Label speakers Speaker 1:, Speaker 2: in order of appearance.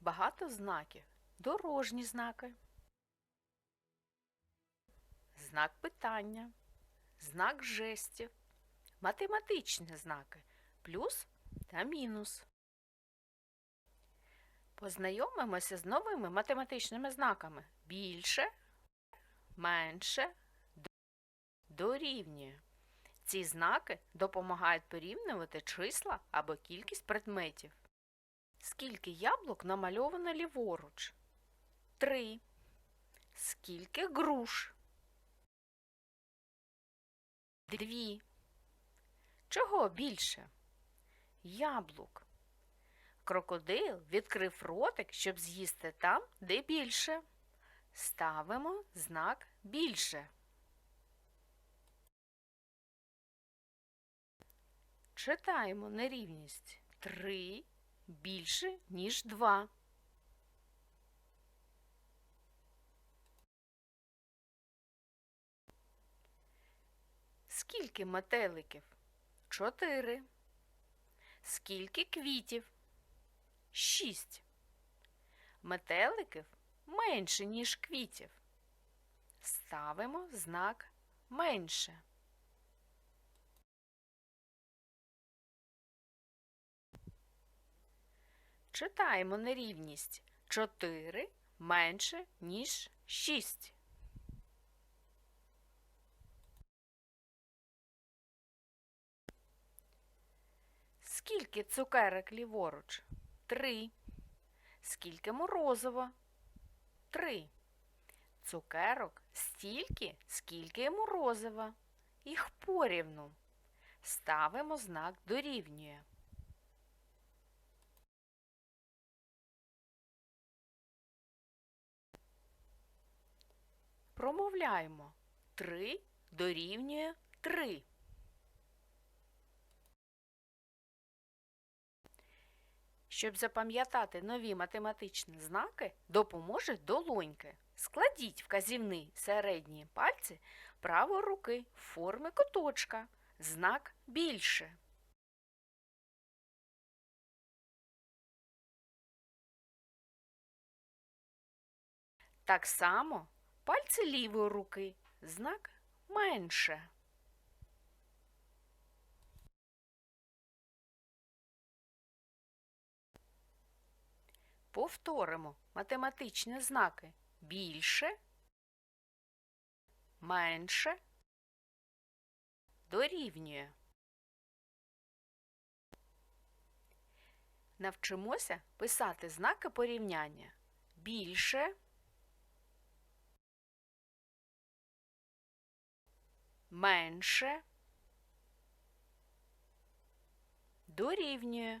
Speaker 1: багато знаків. Дорожні знаки. Знак питання. Знак жестів. Математичні знаки. Плюс та мінус. Познайомимося з новими математичними знаками. Більше, менше, дорівнює. Ці знаки допомагають порівнювати числа або кількість предметів. Скільки яблук намальовано ліворуч? Три. Скільки груш? Дві. Чого більше? Яблук. Крокодил відкрив ротик, щоб з'їсти там, де більше. Ставимо знак більше. Читаємо нерівність. Три більше, ніж два. Скільки метеликів? Чотири. Скільки квітів? Шість. Метеликів менше, ніж квітів. Ставимо знак менше. Читаємо нерівність 4 менше, ніж 6. Скільки цукерок ліворуч? Три. Скільки морозива? Три. Цукерок стільки, скільки морозива. Їх порівну. Ставимо знак дорівнює. Промовляємо. Три дорівнює три. Щоб запам'ятати нові математичні знаки, допоможуть долоньки. Складіть вказівний середні пальці правої руки в формі куточка. Знак більше. Так само пальці лівої руки. Знак менше. Повторимо математичні знаки більше, менше, дорівнює. Навчимося писати знаки порівняння більше, менше, дорівнює.